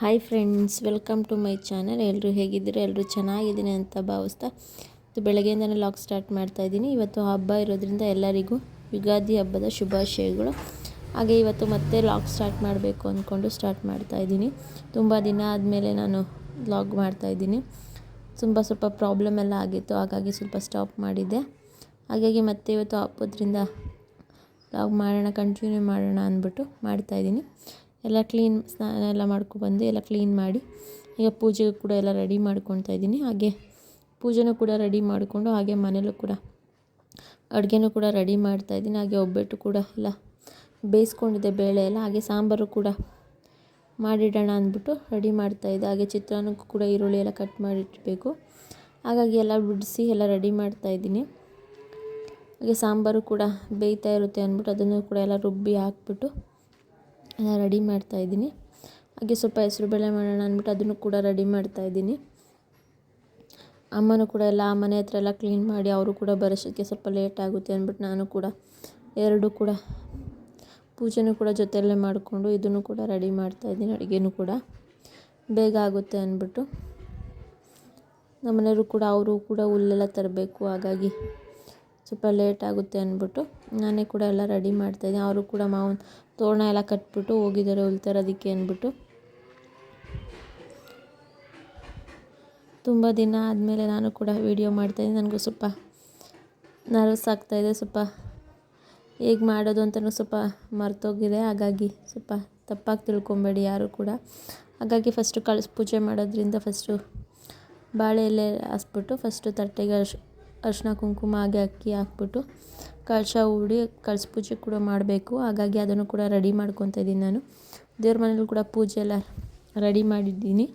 Hi friends welcome to my channel ಎಲ್ಲರೂ ಹೇಗಿದ್ದೀರಿ? ಎಲ್ಲರೂ ಚೆನ್ನಾಗಿದ್ದೀನಿ ಅಂತ ಭಾವಿಸ್ತಾ ಇದು ಬೆಳಗ್ಗೆಯಿಂದನೇ ಲಾಗ್ ಸ್ಟಾರ್ಟ್ ಮಾಡ್ತಾ ಇದ್ದೀನಿ. ಇವತ್ತು ಹಬ್ಬ ಇರೋದ್ರಿಂದ ಎಲ್ಲರಿಗೂ ಯುಗಾದಿ ಹಬ್ಬದ ಶುಭಾಶಯಗಳು. ಹಾಗೆ ಇವತ್ತು ಮತ್ತೆ ಲಾಗ್ ಸ್ಟಾರ್ಟ್ ಮಾಡಬೇಕು ಅಂದ್ಕೊಂಡು ಸ್ಟಾರ್ಟ್ ಮಾಡ್ತಾ ಇದ್ದೀನಿ. ತುಂಬ ದಿನ ಆದಮೇಲೆ ನಾನು ಲಾಗ್ ಮಾಡ್ತಾ ಇದ್ದೀನಿ. ತುಂಬ ಸ್ವಲ್ಪ ಪ್ರಾಬ್ಲಮ್ ಎಲ್ಲ ಆಗಿತ್ತು, ಹಾಗಾಗಿ ಸ್ವಲ್ಪ ಸ್ಟಾಪ್ ಮಾಡಿದ್ದೆ. ಹಾಗಾಗಿ ಮತ್ತೆ ಇವತ್ತು ಹಬ್ಬದ್ರಿಂದ ಲಾಗ್ ಮಾಡೋಣ ಕಂಟಿನ್ಯೂ ಮಾಡೋಣ ಅಂದ್ಬಿಟ್ಟು ಮಾಡ್ತಾಯಿದ್ದೀನಿ ಎಲ್ಲ ಕ್ಲೀನ್ ಸ್ನಾನ ಎಲ್ಲ ಮಾಡ್ಕೊಬಂದು ಎಲ್ಲ ಕ್ಲೀನ್ ಮಾಡಿ ಈಗ ಪೂಜೆಗೆ ಕೂಡ ಎಲ್ಲ ರೆಡಿ ಮಾಡ್ಕೊತಾ ಇದ್ದೀನಿ. ಹಾಗೆ ಪೂಜೆನೂ ಕೂಡ ರೆಡಿ ಮಾಡಿಕೊಂಡು ಹಾಗೆ ಮನೇಲೂ ಕೂಡ ಅಡುಗೆನೂ ಕೂಡ ರೆಡಿ ಮಾಡ್ತಾ ಇದ್ದೀನಿ. ಹಾಗೆ ಒಬ್ಬಟ್ಟು ಕೂಡ ಎಲ್ಲ ಬೇಯಿಸ್ಕೊಂಡಿದ್ದೆ ಬೇಳೆ ಎಲ್ಲ. ಹಾಗೆ ಸಾಂಬಾರು ಕೂಡ ಮಾಡಿಡೋಣ ಅಂದ್ಬಿಟ್ಟು ರೆಡಿ ಮಾಡ್ತಾ ಇದ್ದೆ. ಹಾಗೆ ಚಿತ್ರಾನ್ನಕ್ಕೂ ಕೂಡ ಈರುಳ್ಳಿ ಎಲ್ಲ ಕಟ್ ಮಾಡಿಟ್ಬೇಕು. ಹಾಗಾಗಿ ಎಲ್ಲ ಬಿಡಿಸಿ ಎಲ್ಲ ರೆಡಿ ಮಾಡ್ತಾ ಇದ್ದೀನಿ. ಹಾಗೆ ಸಾಂಬಾರು ಕೂಡ ಬೇಯ್ತಾ ಇರುತ್ತೆ ಅಂದ್ಬಿಟ್ಟು ಅದನ್ನು ಕೂಡ ಎಲ್ಲ ರುಬ್ಬಿ ಹಾಕ್ಬಿಟ್ಟು ರೆಡಿ ಮಾಡ್ತಾಯಿದ್ದೀನಿ ಹಾಗೆ ಸ್ವಲ್ಪ ಹೆಸರು ಬೇಳೆ ಮಾಡೋಣ ಅಂದ್ಬಿಟ್ಟು ಅದನ್ನು ಕೂಡ ರೆಡಿ ಮಾಡ್ತಾ ಇದ್ದೀನಿ. ಅಮ್ಮನೂ ಕೂಡ ಎಲ್ಲ ಮನೆ ಹತ್ರ ಎಲ್ಲ ಕ್ಲೀನ್ ಮಾಡಿ ಅವರು ಕೂಡ ಬರೋಷ್ಟಕ್ಕೆ ಸ್ವಲ್ಪ ಲೇಟ್ ಆಗುತ್ತೆ ಅಂದ್ಬಿಟ್ಟು ನಾನು ಕೂಡ ಎರಡೂ ಕೂಡ ಪೂಜೆನೂ ಕೂಡ ಜೊತೆಯಲ್ಲೇ ಮಾಡಿಕೊಂಡು ಇದನ್ನು ಕೂಡ ರೆಡಿ ಮಾಡ್ತಾಯಿದ್ದೀನಿ ಅಡುಗೆನೂ ಕೂಡ. ಬೇಗ ಆಗುತ್ತೆ ಅಂದ್ಬಿಟ್ಟು. ನಮ್ಮನೆಯವರು ಕೂಡ ಅವರು ಕೂಡ ಹುಲ್ಲೆಲ್ಲ ತರಬೇಕು, ಹಾಗಾಗಿ ಸ್ವಲ್ಪ ಲೇಟ್ ಆಗುತ್ತೆ ಅಂದ್ಬಿಟ್ಟು ನಾನೇ ಕೂಡ ಎಲ್ಲ ರೆಡಿ ಮಾಡ್ತಾಯಿದ್ದೆ ಅವರು ಕೂಡ ಮಾವನ ತೋರಣ ಎಲ್ಲ ಕಟ್ಬಿಟ್ಟು ಹೋಗಿದ್ದಾರೆ ಹುಲ್ ತರೋದಕ್ಕೆ ಅಂದ್ಬಿಟ್ಟು. ತುಂಬ ದಿನ ಆದಮೇಲೆ ನಾನು ಕೂಡ ವೀಡಿಯೋ ಮಾಡ್ತಾಯಿದ್ದೀನಿ ನನಗೂ ಸ್ವಲ್ಪ ನರ್ವಸ್ ಆಗ್ತಾಯಿದೆ ಸ್ವಲ್ಪ ಹೇಗೆ ಮಾಡೋದು ಅಂತಲೂ ಸ್ವಲ್ಪ ಮರ್ತೋಗಿದೆ. ಹಾಗಾಗಿ ಸ್ವಲ್ಪ ತಪ್ಪಾಗಿ ತಿಳ್ಕೊಬೇಡಿ ಯಾರು ಕೂಡ. ಹಾಗಾಗಿ ಫಸ್ಟು ಕಳಿಸ್ ಪೂಜೆ ಮಾಡೋದ್ರಿಂದ ಫಸ್ಟು ಬಾಳೆ ಎಲೆ ಹಾಸ್ಬಿಟ್ಟು ಫಸ್ಟು ತಟ್ಟೆಗೆ ಅರಿಶಿನ ಕುಂಕುಮ ಹಾಗೆ ಅಕ್ಕಿ ಹಾಕ್ಬಿಟ್ಟು ಕಳಶ ಹೂಡಿ ಕಳಸ ಪೂಜೆ ಕೂಡ ಮಾಡಬೇಕು. ಹಾಗಾಗಿ ಅದನ್ನು ಕೂಡ ರೆಡಿ ಮಾಡ್ಕೊತಾ ಇದ್ದೀನಿ ನಾನು. ದೇವ್ರ ಮನೇಲಿ ಕೂಡ ಪೂಜೆ ಎಲ್ಲ ರೆಡಿ ಮಾಡಿದ್ದೀನಿ.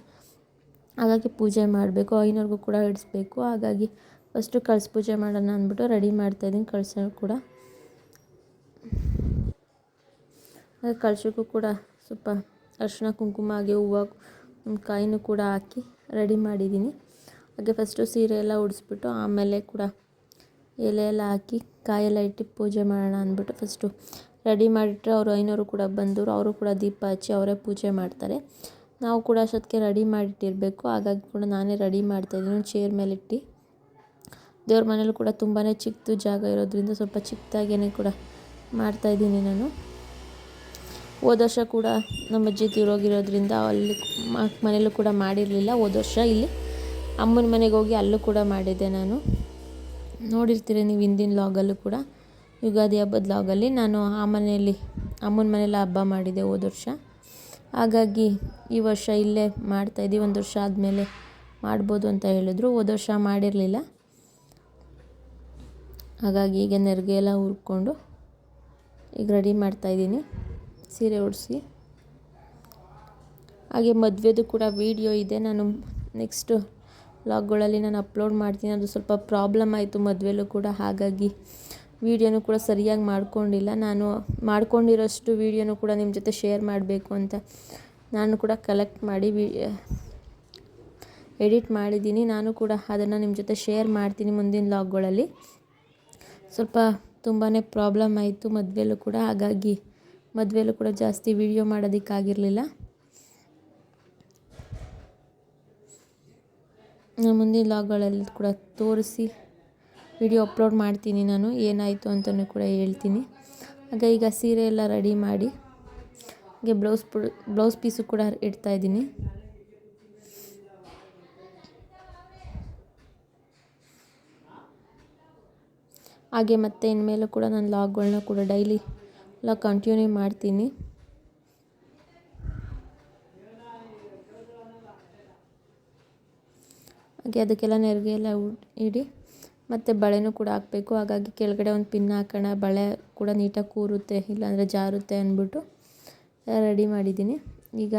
ಹಾಗಾಗಿ ಪೂಜೆ ಮಾಡಬೇಕು. ಐನವ್ರಿಗೂ ಕೂಡ ಇಡಿಸ್ಬೇಕು. ಹಾಗಾಗಿ ಫಸ್ಟು ಕಳಸ ಪೂಜೆ ಮಾಡೋಣ ಅಂದ್ಬಿಟ್ಟು ರೆಡಿ ಮಾಡ್ತಾಯಿದ್ದೀನಿ ಕಳಶ ಕೂಡ. ಕಳಶಕ್ಕೂ ಕೂಡ ಸ್ವಲ್ಪ ಅರಿಶಿನ ಕುಂಕುಮ ಹಾಗೆ ಹೂವು, ಕಾಯಿನೂ ಕೂಡ ಹಾಕಿ ರೆಡಿ ಮಾಡಿದ್ದೀನಿ. ಹಾಗೆ ಫಸ್ಟು ಸೀರೆ ಎಲ್ಲ ಉಡಿಸ್ಬಿಟ್ಟು ಆಮೇಲೆ ಕೂಡ ಎಲೆ ಎಲ್ಲ ಹಾಕಿ ಕಾಯೆಲ್ಲ ಇಟ್ಟು ಪೂಜೆ ಮಾಡೋಣ ಅಂದ್ಬಿಟ್ಟು ಫಸ್ಟು ರೆಡಿ ಮಾಡಿಟ್ಟರೆ ಅವರು ಐನೋರು ಕೂಡ ಬಂದರು ಅವರು ಕೂಡ ದೀಪ ಹಚ್ಚಿ ಅವರೇ ಪೂಜೆ ಮಾಡ್ತಾರೆ. ನಾವು ಕೂಡ ಅಷ್ಟೊತ್ತಿಗೆ ರೆಡಿ ಮಾಡಿಟ್ಟಿರಬೇಕು, ಹಾಗಾಗಿ ಕೂಡ ನಾನೇ ರೆಡಿ ಮಾಡ್ತಾಯಿದ್ದೀನಿ ಚೇರ್ ಮೇಲೆ ಇಟ್ಟು ದೇವ್ರ ಮನೇಲಿ ಕೂಡ ತುಂಬಾ ಚಿಕ್ಕದು ಜಾಗ ಇರೋದ್ರಿಂದ ಸ್ವಲ್ಪ ಚಿಕ್ಕದಾಗೇ ಕೂಡ ಮಾಡ್ತಾಯಿದ್ದೀನಿ ನಾನು. ಹೋದ ಕೂಡ ನಮ್ಮ ಅಜ್ಜಿ ತೀರೋಗಿರೋದ್ರಿಂದ ಅಲ್ಲಿ ಮನೇಲೂ ಕೂಡ ಮಾಡಿರಲಿಲ್ಲ. ಹೋದ ಇಲ್ಲಿ ಅಮ್ಮನ ಮನೆಗೆ ಹೋಗಿ ಅಲ್ಲೂ ಕೂಡ ಮಾಡಿದ್ದೆ ನಾನು. ನೋಡಿರ್ತೀರಿ ನೀವು ಹಿಂದಿನ ಲಾಗಲ್ಲೂ ಕೂಡ. ಯುಗಾದಿ ಹಬ್ಬದ ಲಾಗಲ್ಲಿ ನಾನು ಆ ಮನೆಯಲ್ಲಿ, ಅಮ್ಮನ ಮನೇಲಿ ಹಬ್ಬ ಮಾಡಿದೆ ಹೋದ ವರ್ಷ. ಹಾಗಾಗಿ ಈ ವರ್ಷ ಇಲ್ಲೇ ಮಾಡ್ತಾಯಿದ್ದೀವಿ ಒಂದು ವರ್ಷ ಆದಮೇಲೆ ಮಾಡ್ಬೋದು ಅಂತ ಹೇಳಿದ್ರು. ಹೋದ ವರ್ಷ ಮಾಡಿರಲಿಲ್ಲ. ಹಾಗಾಗಿ ಈಗ ನೆರಿಗೆ ಎಲ್ಲ ಹುರ್ಕೊಂಡು ಈಗ ರೆಡಿ ಮಾಡ್ತಾಯಿದ್ದೀನಿ ಸೀರೆ ಉಡಿಸಿ. ಹಾಗೆ ಮದುವೆದು ಕೂಡ ವೀಡಿಯೋ ಇದೆ, ನಾನು ನೆಕ್ಸ್ಟು ಲಾಗ್ಗಳಲ್ಲಿ ನಾನು ಅಪ್ಲೋಡ್ ಮಾಡ್ತೀನಿ. ಅದು ಸ್ವಲ್ಪ ಪ್ರಾಬ್ಲಮ್ ಆಯಿತು ಮದುವೆಲೂ ಕೂಡ, ಹಾಗಾಗಿ ವೀಡಿಯೋನೂ ಕೂಡ ಸರಿಯಾಗಿ ಮಾಡ್ಕೊಂಡಿಲ್ಲ. ನಾನು ಮಾಡ್ಕೊಂಡಿರೋಷ್ಟು ವೀಡಿಯೋನು ಕೂಡ ನಿಮ್ಮ ಜೊತೆ ಶೇರ್ ಮಾಡಬೇಕು ಅಂತ ನಾನು ಕೂಡ ಕಲೆಕ್ಟ್ ಮಾಡಿ ಎಡಿಟ್ ಮಾಡಿದ್ದೀನಿ. ನಾನು ಕೂಡ ಅದನ್ನು ನಿಮ್ಮ ಜೊತೆ ಶೇರ್ ಮಾಡ್ತೀನಿ ಮುಂದಿನ ಲಾಗ್ಗಳಲ್ಲಿ ಸ್ವಲ್ಪ ತುಂಬಾ ಪ್ರಾಬ್ಲಮ್ ಆಯಿತು ಮದುವೆಲೂ ಕೂಡ, ಹಾಗಾಗಿ ಮದುವೆಲೂ ಕೂಡ ಜಾಸ್ತಿ ವೀಡಿಯೋ ಮಾಡೋದಕ್ಕಾಗಿರಲಿಲ್ಲ. ಮುಂದಿನ ಲಾಗ್ಗಳಲ್ಲಿ ಕೂಡ ತೋರಿಸಿ ವಿಡಿಯೋ ಅಪ್ಲೋಡ್ ಮಾಡ್ತೀನಿ ನಾನು, ಏನಾಯಿತು ಅಂತಲೂ ಕೂಡ ಹೇಳ್ತೀನಿ. ಆಗ ಈಗ ಸೀರೆ ಎಲ್ಲ ರೆಡಿ ಮಾಡಿ, ಹಾಗೆ ಬ್ಲೌಸ್ ಬ್ಲೌಸ್ ಪೀಸು ಕೂಡ ಇಡ್ತಾಯಿದ್ದೀನಿ ಹಾಗೆ ಮತ್ತೆ ಇನ್ಮೇಲೂ ಕೂಡ ನಾನು ಲಾಗ್ಗಳನ್ನ ಕೂಡ ಡೈಲಿ ಎಲ್ಲ ಕಂಟಿನ್ಯೂ ಮಾಡ್ತೀನಿ. ಹಾಗೆ ಅದಕ್ಕೆಲ್ಲ ನೆರಿಗೆ ಎಲ್ಲ ಇಡಿ. ಮತ್ತು ಬಳೆನೂ ಕೂಡ ಹಾಕಬೇಕು. ಹಾಗಾಗಿ ಕೆಳಗಡೆ ಒಂದು ಪಿನ್ ಹಾಕೋಣ. ಬಳೆ ಕೂಡ ನೀಟಾಗಿ ಕೂರುತ್ತೆ, ಇಲ್ಲಾಂದರೆ ಜಾರುತ್ತೆ ಅಂದ್ಬಿಟ್ಟು ರೆಡಿ ಮಾಡಿದ್ದೀನಿ. ಈಗ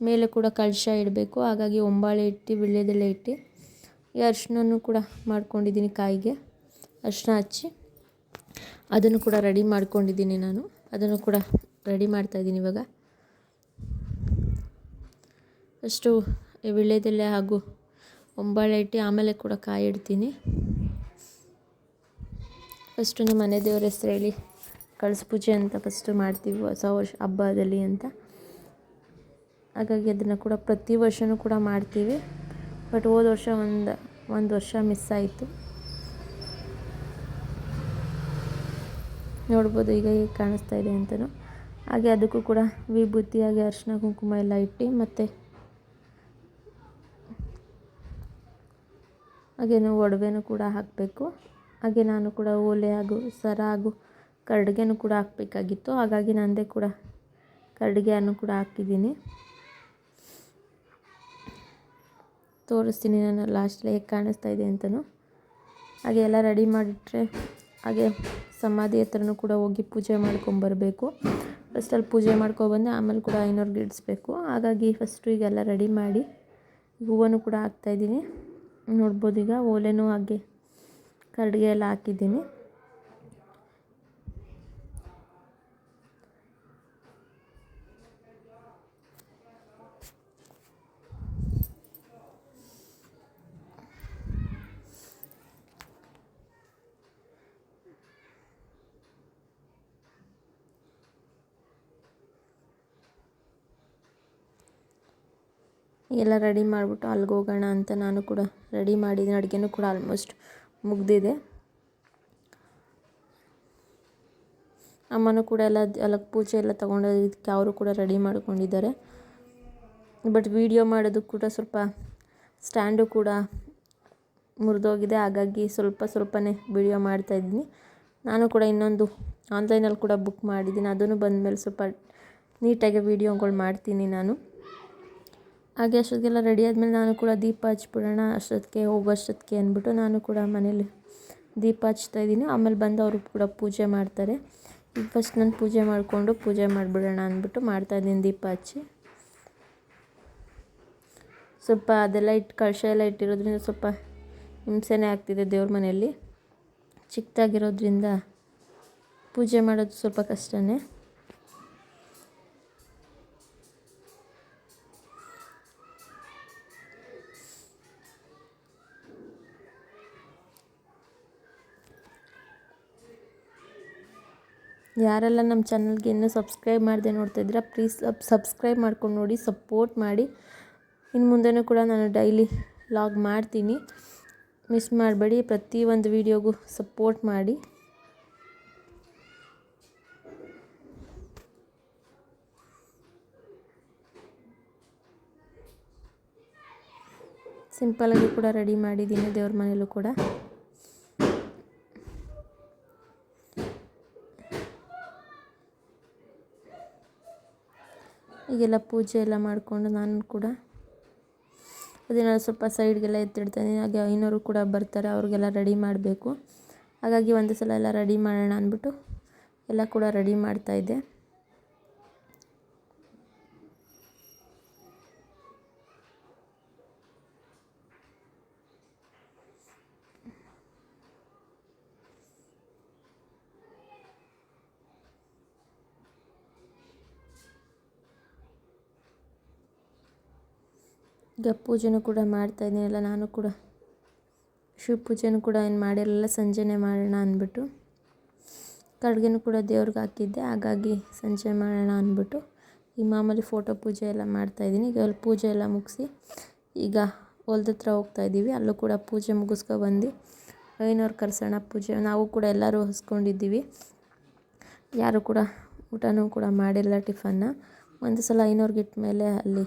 ಮೇಲೆ ಕೂಡ ಕಳಶ ಇಡಬೇಕು. ಹಾಗಾಗಿ ಒಂಬಾಳೆ ಇಟ್ಟು, ವೀಳ್ಯದೆಲೆ ಇಟ್ಟು, ಈ ಅರ್ಶಿನೂ ಕೂಡ ಮಾಡ್ಕೊಂಡಿದ್ದೀನಿ ಕಾಯಿಗೆ. ಅರಿಶಿನ ಹಚ್ಚಿ ಅದನ್ನು ಕೂಡ ರೆಡಿ ಮಾಡ್ಕೊಂಡಿದ್ದೀನಿ ನಾನು. ಅದನ್ನು ಕೂಡ ರೆಡಿ ಮಾಡ್ತಾಯಿದ್ದೀನಿ ಇವಾಗ. ಫಸ್ಟು ವೀಳ್ಯದೆಲೆ ಹಾಗೂ ಒಂಬಾಳೆ ಇಟ್ಟು ಆಮೇಲೆ ಕೂಡ ಕಾಯಿ ಇಡ್ತೀನಿ. ಫಸ್ಟು ನಮ್ಮ ಮನೆ ದೇವ್ರ ಹೆಸ್ರು ಹೇಳಿ, ಕಳಸ ಪೂಜೆ ಅಂತ ಫಸ್ಟು ಮಾಡ್ತೀವಿ, ಹೊಸ ವರ್ಷ, ಹಬ್ಬದಲ್ಲಿ ಅಂತ. ಹಾಗಾಗಿ ಅದನ್ನು ಕೂಡ ಪ್ರತಿ ವರ್ಷವೂ ಕೂಡ ಮಾಡ್ತೀವಿ. ಬಟ್ ಹೋದ ವರ್ಷ ಒಂದು ಒಂದು ವರ್ಷ ಮಿಸ್ ಆಯಿತು. ನೋಡ್ಬೋದು ಈಗ ಹೇಗೆ ಕಾಣಿಸ್ತಾ ಇದೆ ಅಂತಲೂ ಹಾಗೆ ಅದಕ್ಕೂ ಕೂಡ ವಿಭೂತಿಯಾಗಿ ಕುಂಕುಮ ಎಲ್ಲ ಇಟ್ಟು ಮತ್ತು ಹಾಗೇನು ಒಡವೆನೂ ಕೂಡ ಹಾಕಬೇಕು. ಹಾಗೆ ನಾನು ಕೂಡ ಓಲೆ ಹಾಗೂ ಸರ ಹಾಗೂ ಕರ್ಡಿಗೆನೂ ಕೂಡ ಹಾಕಬೇಕಾಗಿತ್ತು. ಹಾಗಾಗಿ ನಂದೇ ಕೂಡ ಕರ್ಡಿಗೆಯನ್ನು ಕೂಡ ಹಾಕಿದ್ದೀನಿ. ತೋರಿಸ್ತೀನಿ ನಾನು ಲಾಸ್ಟಲ್ಲಿ ಹೇಗೆ ಕಾಣಿಸ್ತಾ ಇದೆ ಅಂತಲೂ ಹಾಗೆ ಎಲ್ಲ ರೆಡಿ ಮಾಡಿಟ್ರೆ ಹಾಗೆ ಸಮಾಧಿ ಹತ್ರನೂ ಕೂಡ ಹೋಗಿ ಪೂಜೆ ಮಾಡ್ಕೊಂಬರಬೇಕು ಫಸ್ಟಲ್ಲಿ ಪೂಜೆ ಮಾಡ್ಕೊಬಂದು ಆಮೇಲೆ ಕೂಡ ಐನೂರ್ಗೆ ಇಡಿಸ್ಬೇಕು. ಹಾಗಾಗಿ ಫಸ್ಟು ಈಗೆಲ್ಲ ರೆಡಿ ಮಾಡಿ ಹೂವನ್ನು ಕೂಡ ಹಾಕ್ತಾಯಿದ್ದೀನಿ ನೋಡ್ಬೋದು ಈಗ ಓಲೆನೂ ಹಾಗೆ ಕರ್ಡಿಗೆ ಎಲ್ಲ ಹಾಕಿದ್ದೀನಿ. ಎಲ್ಲ ರೆಡಿ ಮಾಡಿಬಿಟ್ಟು ಅಲ್ಲಿಗೆ ಹೋಗೋಣ ಅಂತ ನಾನು ಕೂಡ. ರೆಡಿ ಮಾಡಿದ್ದೀನಿ. ಅಡುಗೆನೂ ಕೂಡ ಆಲ್ಮೋಸ್ಟ್ ಮುಗಿದಿದೆ. ಅಮ್ಮನೂ ಕೂಡ ಎಲ್ಲ ಅಲ್ಲಿಗೆ ಪೂಜೆ ಎಲ್ಲ ತೊಗೊಂಡೋದಕ್ಕೆ ಅವರು ಕೂಡ ರೆಡಿ ಮಾಡ್ಕೊಂಡಿದ್ದಾರೆ. ಬಟ್ ವೀಡಿಯೋ ಮಾಡೋದಕ್ಕೆ ಕೂಡ ಸ್ವಲ್ಪ ಸ್ಟ್ಯಾಂಡು ಕೂಡ ಮುರಿದೋಗಿದೆ. ಹಾಗಾಗಿ ಸ್ವಲ್ಪ ಸ್ವಲ್ಪನೇ ವೀಡಿಯೋ ಮಾಡ್ತಾಯಿದ್ದೀನಿ ನಾನು ಕೂಡ ಇನ್ನೊಂದು ಆನ್ಲೈನಲ್ಲಿ ಕೂಡ ಬುಕ್ ಮಾಡಿದ್ದೀನಿ. ಅದನ್ನು ಬಂದಮೇಲೆ ಸ್ವಲ್ಪ ನೀಟಾಗಿ ವೀಡಿಯೋಗಳು ಮಾಡ್ತೀನಿ ನಾನು. ಹಾಗೆ ಅಷ್ಟೊತ್ತಿಗೆಲ್ಲ ರೆಡಿ ಆದಮೇಲೆ ನಾನು ಕೂಡ ದೀಪ ಹಚ್ಬಿಡೋಣ, ಅಷ್ಟೊತ್ತಿಗೆ ಹೋಗೋಷ್ಟೊತ್ತಿಗೆ ಅಂದ್ಬಿಟ್ಟು ನಾನು ಕೂಡ ಮನೇಲಿ ದೀಪ ಹಚ್ತಾ ಇದ್ದೀನಿ. ಆಮೇಲೆ ಬಂದು ಅವರು ಕೂಡ ಪೂಜೆ ಮಾಡ್ತಾರೆ. ಈಗ ಫಸ್ಟ್ ನಾನು ಪೂಜೆ ಮಾಡಿಕೊಂಡು ಪೂಜೆ ಮಾಡಿಬಿಡೋಣ ಅಂದ್ಬಿಟ್ಟು ಮಾಡ್ತಾಯಿದ್ದೀನಿ ದೀಪ ಹಚ್ಚಿ. ಸ್ವಲ್ಪ ಅದೆಲ್ಲ ಇಟ್ಟು ಕಳಶ ಎಲ್ಲ ಇಟ್ಟಿರೋದ್ರಿಂದ ಸ್ವಲ್ಪ ಹಿಂಸೆನೇ ಆಗ್ತಿದೆ ದೇವ್ರ ಮನೆಯಲ್ಲಿ. ಚಿಕ್ಕದಾಗಿರೋದ್ರಿಂದ ಪೂಜೆ ಮಾಡೋದು ಸ್ವಲ್ಪ ಕಷ್ಟನೇ. ಯಾರೆಲ್ಲ ನಮ್ಮ ಚಾನಲ್ಗೆ ಇನ್ನೂ ಸಬ್ಸ್ಕ್ರೈಬ್ ಮಾಡದೆ ನೋಡ್ತಾ ಇದ್ದೀರಾ ಪ್ಲೀಸ್ ಸಬ್ಸ್ಕ್ರೈಬ್ ಮಾಡ್ಕೊಂಡು ನೋಡಿ ಸಪೋರ್ಟ್ ಮಾಡಿ. ಇನ್ನು ಮುಂದೆನೂ ಕೂಡ ನಾನು ಡೈಲಿ ಲಾಗ್ ಮಾಡ್ತೀನಿ. ಮಿಸ್ ಮಾಡಬೇಡಿ ಪ್ರತಿ ಒಂದು ವೀಡಿಯೋಗೂ ಸಪೋರ್ಟ್ ಮಾಡಿ ಸಿಂಪಲಾಗಿ ಕೂಡ ರೆಡಿ ಮಾಡಿದ್ದೀನಿ ದೇವ್ರ ಮನೇಲೂ ಕೂಡ. ಈಗೆಲ್ಲ ಪೂಜೆ ಎಲ್ಲ ಮಾಡಿಕೊಂಡು ನಾನು ಕೂಡ. ಅದನ್ನೆಲ್ಲ ಸ್ವಲ್ಪ ಸೈಡ್ಗೆಲ್ಲ ಎತ್ತಿಡ್ತೇನೆ. ಹಾಗೆ ಐನೋರು ಕೂಡ ಬರ್ತಾರೆ, ಅವ್ರಿಗೆಲ್ಲ ರೆಡಿ ಮಾಡಬೇಕು. ಹಾಗಾಗಿ ಒಂದು ಸಲ ಎಲ್ಲ ರೆಡಿ ಮಾಡೋಣ ಅಂದ್ಬಿಟ್ಟು ಎಲ್ಲ ಕೂಡ ರೆಡಿ ಮಾಡ್ತಾಯಿದ್ದೆ ಪೂಜೆನೂ ಕೂಡ ಮಾಡ್ತಾ ಇದ್ದೀನಲ್ಲ ನಾನು ಕೂಡ ಶಿವ ಪೂಜೆನೂ ಕೂಡ ಏನು ಮಾಡಿರಲಿಲ್ಲ ಸಂಜೆನೇ ಮಾಡೋಣ ಅಂದ್ಬಿಟ್ಟು ಕಡ್ಗೆನೂ ಕೂಡ ದೇವ್ರಿಗೆ ಹಾಕಿದ್ದೆ. ಹಾಗಾಗಿ ಸಂಜೆ ಮಾಡೋಣ ಅಂದ್ಬಿಟ್ಟು ಈ ಮಾಮೂಲಿ ಫೋಟೋ ಪೂಜೆ ಎಲ್ಲ ಮಾಡ್ತಾಯಿದ್ದೀನಿ ಈಗ ಅಲ್ಲಿ ಪೂಜೆ ಎಲ್ಲ ಮುಗಿಸಿ ಈಗ ಹೊಲ್ದ ಹತ್ರ ಹೋಗ್ತಾ ಇದ್ದೀವಿ. ಅಲ್ಲೂ ಕೂಡ ಪೂಜೆ ಮುಗಿಸ್ಕೊಬಂದು ಐನೂರು ಕರ್ಸೋಣ ಪೂಜೆ. ನಾವು ಕೂಡ ಎಲ್ಲರೂ ಹೊಸ್ಕೊಂಡಿದ್ದೀವಿ. ಯಾರು ಕೂಡ ಊಟನೂ ಕೂಡ ಮಾಡಿಲ್ಲ ಟಿಫನ್ನ. ಒಂದು ಸಲ ಐನೂರ್ಗೆ ಮೇಲೆ ಅಲ್ಲಿ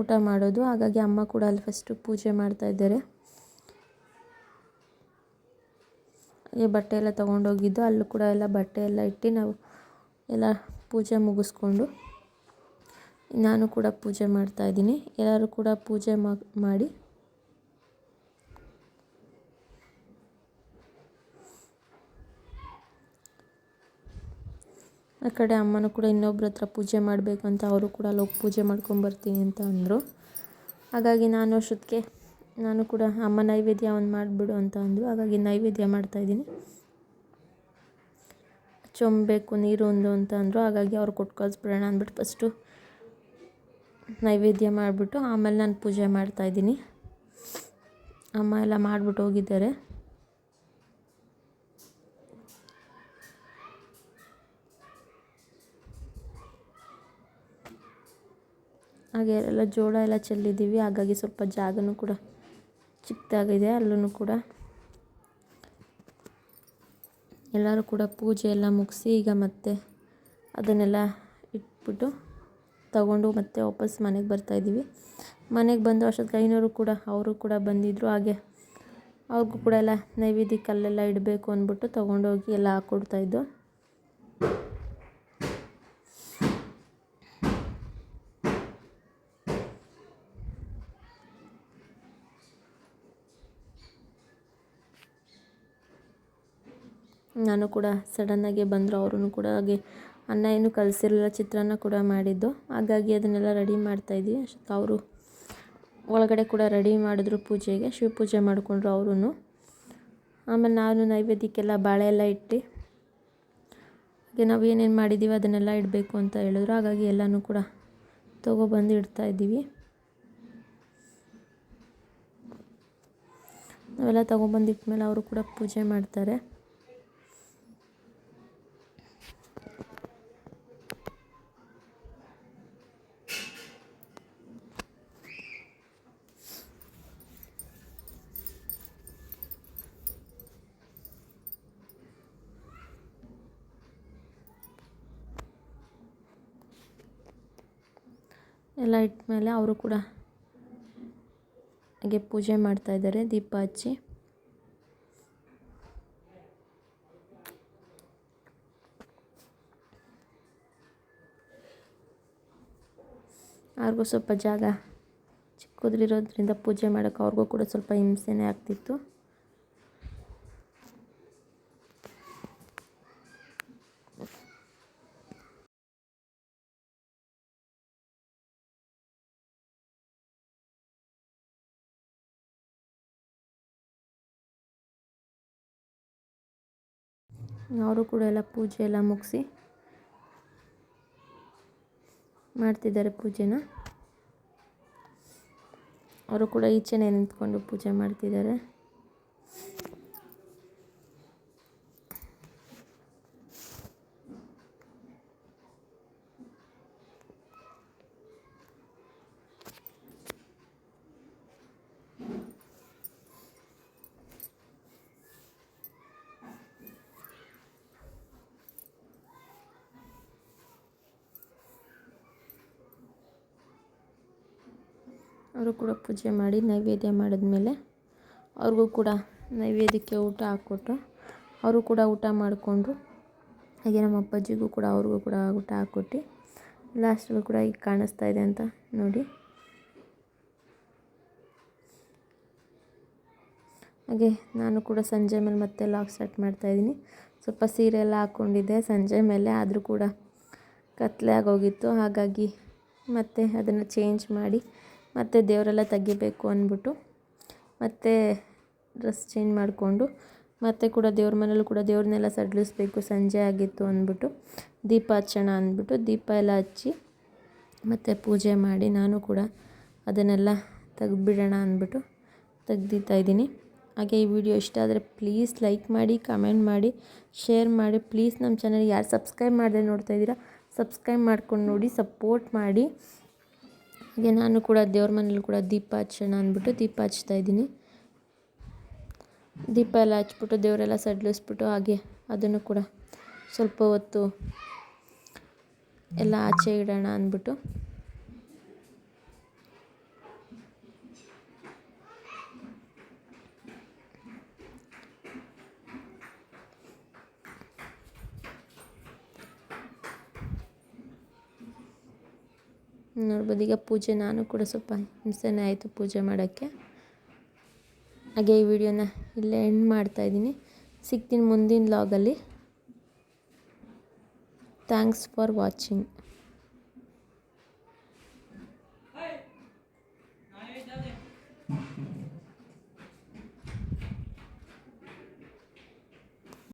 ಊಟ ಮಾಡೋದು. ಹಾಗಾಗಿ ಅಮ್ಮ ಕೂಡ ಅಲ್ಲಿ ಫಸ್ಟು ಪೂಜೆ ಮಾಡ್ತಾ ಇದ್ದಾರೆ. ಹಾಗೆ ಬಟ್ಟೆ ಎಲ್ಲ ತೊಗೊಂಡೋಗಿದ್ದು. ಅಲ್ಲೂ ಕೂಡ ಎಲ್ಲ ಬಟ್ಟೆ ಎಲ್ಲ ಇಟ್ಟು ನಾವು ಎಲ್ಲ ಪೂಜೆ ಮುಗಿಸ್ಕೊಂಡು ನಾನು ಕೂಡ ಪೂಜೆ ಮಾಡ್ತಾ ಇದ್ದೀನಿ. ಎಲ್ಲರೂ ಕೂಡ ಪೂಜೆ ಮಾಡಿ ಆ ಕಡೆ ಅಮ್ಮನೂ ಕೂಡ ಇನ್ನೊಬ್ರ ಹತ್ರ ಪೂಜೆ ಮಾಡಬೇಕು ಅಂತ ಅವರು ಕೂಡ ಅಲ್ಲಿ ಹೋಗಿ ಪೂಜೆ ಮಾಡ್ಕೊಂಬರ್ತೀನಿ ಅಂತ ಅಂದರು. ಹಾಗಾಗಿ ನಾನು ಅಷ್ಟೊತ್ತಿಗೆ ನಾನು ಕೂಡ ಅಮ್ಮ ನೈವೇದ್ಯ ಒಂದು ಮಾಡಿಬಿಡು ಅಂತ ಅಂದರು. ಹಾಗಾಗಿ ನೈವೇದ್ಯ ಮಾಡ್ತಾಯಿದ್ದೀನಿ ಚೊಂಬೇಕು ನೀರು ಒಂದು ಅಂತ ಅಂದರು. ಹಾಗಾಗಿ ಅವ್ರು ಕೊಟ್ಟು ಕಳಿಸ್ಬಿಡೋಣ ಅಂದ್ಬಿಟ್ಟು ಫಸ್ಟು ನೈವೇದ್ಯ ಮಾಡಿಬಿಟ್ಟು ಆಮೇಲೆ ನಾನು ಪೂಜೆ ಮಾಡ್ತಾಯಿದ್ದೀನಿ ಅಮ್ಮ ಎಲ್ಲ ಮಾಡಿಬಿಟ್ಟು ಹೋಗಿದ್ದಾರೆ. ಹಾಗೆ ಎಲ್ಲ ಜೋಳ ಎಲ್ಲ ಚೆಲ್ಲಿದ್ದೀವಿ. ಹಾಗಾಗಿ ಸ್ವಲ್ಪ ಜಾಗನೂ ಕೂಡ ಚಿಕ್ಕದಾಗಿದೆ, ಅಲ್ಲೂ ಕೂಡ. ಎಲ್ಲರೂ ಕೂಡ ಪೂಜೆ ಎಲ್ಲ ಮುಗಿಸಿ ಈಗ ಮತ್ತೆ ಅದನ್ನೆಲ್ಲ ಇಟ್ಬಿಟ್ಟು ತಗೊಂಡು ಮತ್ತೆ ವಾಪಸ್ ಮನೆಗೆ ಬರ್ತಾಯಿದ್ದೀವಿ ಮನೆಗೆ ಬಂದು ಅಷ್ಟೊತ್ತಿಗೆ ಕೈನವರು ಕೂಡ ಅವರು ಕೂಡ ಬಂದಿದ್ದರು ಹಾಗೆ ಅವ್ರಿಗೂ ಕೂಡ ಎಲ್ಲ ನೈವೇದ್ಯಕ್ಕಲ್ಲೆಲ್ಲ ಇಡಬೇಕು ಅಂದ್ಬಿಟ್ಟು ತೊಗೊಂಡೋಗಿ ಎಲ್ಲ ಹಾಕ್ಕೊಡ್ತಾಯಿದ್ದು ನಾನು ಕೂಡ ಸಡನ್ನಾಗಿ ಬಂದರು ಅವ್ರೂ ಕೂಡ ಹಾಗೆ ಅನ್ನ ಏನು ಕಲಿಸಿರಲಿಲ್ಲ, ಚಿತ್ರಾನ್ನ ಕೂಡ ಮಾಡಿದ್ದು. ಹಾಗಾಗಿ ಅದನ್ನೆಲ್ಲ ರೆಡಿ ಮಾಡ್ತಾಯಿದ್ವಿ ಅಷ್ಟೊತ್ತು ಅವರು ಒಳಗಡೆ ಕೂಡ ರೆಡಿ ಮಾಡಿದ್ರು ಪೂಜೆಗೆ. ಶಿವ ಪೂಜೆ ಮಾಡಿಕೊಂಡ್ರು ಅವರು ಆಮೇಲೆ ನಾನು ನೈವೇದ್ಯಕ್ಕೆಲ್ಲ ಬಾಳೆ ಎಲ್ಲ ಇಟ್ಟು, ಹಾಗೆ ನಾವು ಏನೇನು ಮಾಡಿದ್ದೀವಿ ಅದನ್ನೆಲ್ಲ ಇಡಬೇಕು ಅಂತ ಹೇಳಿದ್ರು. ಹಾಗಾಗಿ ಎಲ್ಲನೂ ಕೂಡ ತೊಗೊಬಂದು ಇಡ್ತಾಯಿದ್ದೀವಿ ನಾವೆಲ್ಲ ತೊಗೊಬಂದಿಟ್ಮೇಲೆ ಅವರು ಕೂಡ ಪೂಜೆ ಮಾಡ್ತಾರೆ. ಎಲ್ಲ ಇಟ್ಟಮೇಲೆ ಅವರು ಕೂಡ ಹಾಗೆ ಪೂಜೆ ಮಾಡ್ತಾಯಿದ್ದಾರೆ ದೀಪ ಹಚ್ಚಿ. ಅವ್ರಿಗೂ ಸ್ವಲ್ಪ ಜಾಗ ಚಿಕ್ಕದ್ರಿರೋದ್ರಿಂದ ಪೂಜೆ ಮಾಡೋಕ್ಕೆ ಅವ್ರಿಗೂ ಕೂಡ ಸ್ವಲ್ಪ ಹಿಂಸೆನೇ ಆಗ್ತಿತ್ತು. ಅವರು ಕೂಡ ಎಲ್ಲ ಪೂಜೆ ಎಲ್ಲ ಮುಗಿಸಿ ಮಾಡ್ತಿದ್ದಾರೆ ಪೂಜೆನ. ಅವರು ಕೂಡ ಈಚೆನೇ ನಿಂತ್ಕೊಂಡು ಪೂಜೆ ಮಾಡ್ತಿದ್ದಾರೆ. ಅವರು ಕೂಡ ಪೂಜೆ ಮಾಡಿ ನೈವೇದ್ಯ ಮಾಡಿದ್ಮೇಲೆ ಅವ್ರಿಗೂ ಕೂಡ ನೈವೇದ್ಯಕ್ಕೆ ಊಟ ಹಾಕ್ಕೊಟ್ಟು ಅವರು ಕೂಡ ಊಟ ಮಾಡಿಕೊಂಡ್ರು ಹಾಗೆ ನಮ್ಮ ಅಪ್ಪಾಜಿಗೂ ಕೂಡ ಅವ್ರಿಗೂ ಕೂಡ ಊಟ ಹಾಕ್ಕೊಟ್ಟು ಲಾಸ್ಟಲ್ಲೂ ಕೂಡ ಈಗ ಕಾಣಿಸ್ತಾ ಇದೆ ಅಂತ ನೋಡಿ. ಹಾಗೆ ನಾನು ಕೂಡ ಸಂಜೆ ಮೇಲೆ ಮತ್ತೆ ಲಾಕ್ ಸ್ಟಾರ್ಟ್ ಮಾಡ್ತಾಯಿದ್ದೀನಿ ಸ್ವಲ್ಪ ಸೀರೆ ಎಲ್ಲ ಹಾಕ್ಕೊಂಡಿದ್ದೆ, ಸಂಜೆ ಮೇಲೆ ಆದರೂ ಕೂಡ ಕತ್ಲೆ ಆಗೋಗಿತ್ತು. ಹಾಗಾಗಿ ಮತ್ತೆ ಅದನ್ನು ಚೇಂಜ್ ಮಾಡಿ ಮತ್ತು ದೇವರೆಲ್ಲ ತೆಗಿಬೇಕು ಅಂದ್ಬಿಟ್ಟು ಮತ್ತು ಡ್ರೆಸ್ ಚೇಂಜ್ ಮಾಡಿಕೊಂಡು ಮತ್ತೆ ಕೂಡ ದೇವ್ರ ಮನೇಲೂ ಕೂಡ ದೇವ್ರನ್ನೆಲ್ಲ ಸಡಿಲಿಸ್ಬೇಕು, ಸಂಜೆ ಆಗಿತ್ತು ಅಂದ್ಬಿಟ್ಟು ದೀಪ ಹಚ್ಚೋಣ ಅಂದ್ಬಿಟ್ಟು ದೀಪ ಎಲ್ಲ ಹಚ್ಚಿ ಮತ್ತು ಪೂಜೆ ಮಾಡಿ ನಾನು ಕೂಡ ಅದನ್ನೆಲ್ಲ ತೆಗೆದ್ಬಿಡೋಣ ಅಂದ್ಬಿಟ್ಟು ತೆಗ್ದಿತಾ ಇದ್ದೀನಿ. ಹಾಗೆ ಈ ವಿಡಿಯೋ ಇಷ್ಟ ಆದರೆ ಪ್ಲೀಸ್ ಲೈಕ್ ಮಾಡಿ, ಕಮೆಂಟ್ ಮಾಡಿ, ಶೇರ್ ಮಾಡಿ, ಪ್ಲೀಸ್ ನಮ್ಮ ಚಾನಲ್ ಯಾರು ಸಬ್ಸ್ಕ್ರೈಬ್ ಮಾಡದೆ ನೋಡ್ತಾ ಇದ್ದೀರಾ ಸಬ್ಸ್ಕ್ರೈಬ್ ಮಾಡ್ಕೊಂಡು ನೋಡಿ, ಸಪೋರ್ಟ್ ಮಾಡಿ. ಹಾಗೆ ನಾನು ಕೂಡ ದೇವ್ರ ಮನೇಲಿ ಕೂಡ ದೀಪ ಹಚ್ಚೋಣ ಅಂದ್ಬಿಟ್ಟು ದೀಪ ಹಚ್ತಾ ಇದ್ದೀನಿ. ದೀಪ ಎಲ್ಲ ಹಚ್ಬಿಟ್ಟು ದೇವರೆಲ್ಲ ಸಡ್ಲಿಸ್ಬಿಟ್ಟು ಹಾಗೆ ಅದನ್ನು ಕೂಡ ಸ್ವಲ್ಪ ಹೊತ್ತು ಎಲ್ಲ ಆಚೆ ಇಡೋಣ ಅಂದ್ಬಿಟ್ಟು. ನೋಡ್ಬೋದು. ಈಗ ಪೂಜೆ ನಾನು ಕೂಡ ಸ್ವಲ್ಪ ಹಿಂಸೆನೇ ಆಯಿತು ಪೂಜೆ ಮಾಡೋಕ್ಕೆ. ಹಾಗೆ ಈ ವಿಡಿಯೋನ ಇಲ್ಲೇ ಎಂಡ್ ಮಾಡ್ತಾಯಿದ್ದೀನಿ ಸಿಗ್ತೀನಿ ಮುಂದಿನ ಲಾಗಲ್ಲಿ ಥ್ಯಾಂಕ್ಸ್ ಫಾರ್ ವಾಚಿಂಗ್